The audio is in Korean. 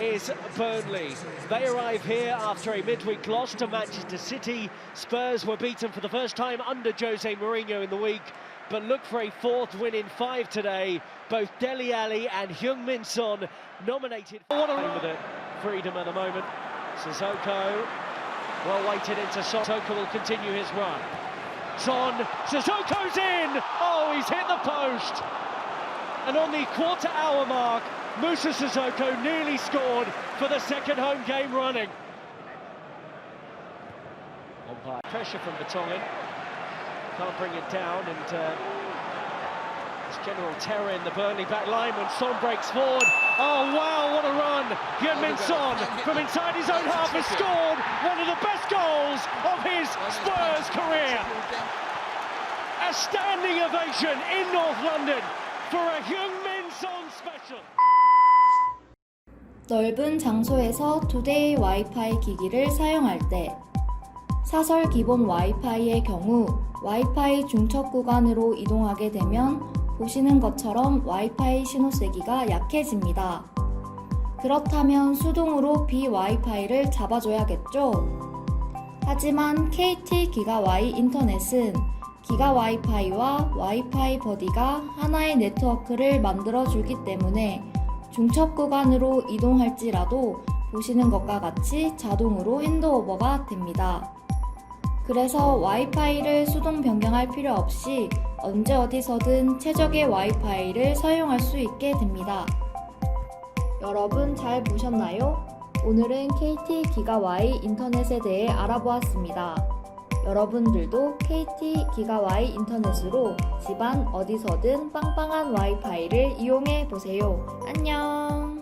Is Burnley. They arrive here after a midweek loss to Manchester City. Spurs were beaten for the first time under Jose Mourinho in the week, but look for a fourth win in five today. Both Deli Ali and Hyung Min Son nominated. What a with it. Freedom at the moment. Sissoko well weighted into Son. Sissoko will continue his run. Son, Sissoko's in! Oh, he's hit the post! And on the quarter hour mark, Musa Sissoko nearly scored for the second home game running. Umpire pressure from Vertonghen. Can't bring it down and uh, general terror in the Burnley back line when Son breaks forward. Oh wow, what a run! Hyun-Min Son from inside his own half has scored one of the best goals of his Spurs career. A standing ovation in North London for a Hyun-Min Son 넓은 장소에서 투데이 와이파이 기기를 사용할 때 사설 기본 와이파이의 경우 와이파이 중첩 구간으로 이동하게 되면 보시는 것처럼 와이파이 신호 세기가 약해집니다. 그렇다면 수동으로 비 와이파이를 잡아줘야겠죠? 하지만 KT 기가와이 인터넷은 기가 와이파이와 와이파이 버디가 하나의 네트워크를 만들어주기 때문에 중첩 구간으로 이동할지라도 보시는 것과 같이 자동으로 핸드오버가 됩니다. 그래서 와이파이를 수동 변경할 필요 없이 언제 어디서든 최적의 와이파이를 사용할 수 있게 됩니다. 여러분 잘 보셨나요? 오늘은 KT 기가와이 인터넷에 대해 알아보았습니다. 여러분들도 KT 기가와이 인터넷으로 집안 어디서든 빵빵한 와이파이를 이용해 보세요. 안녕!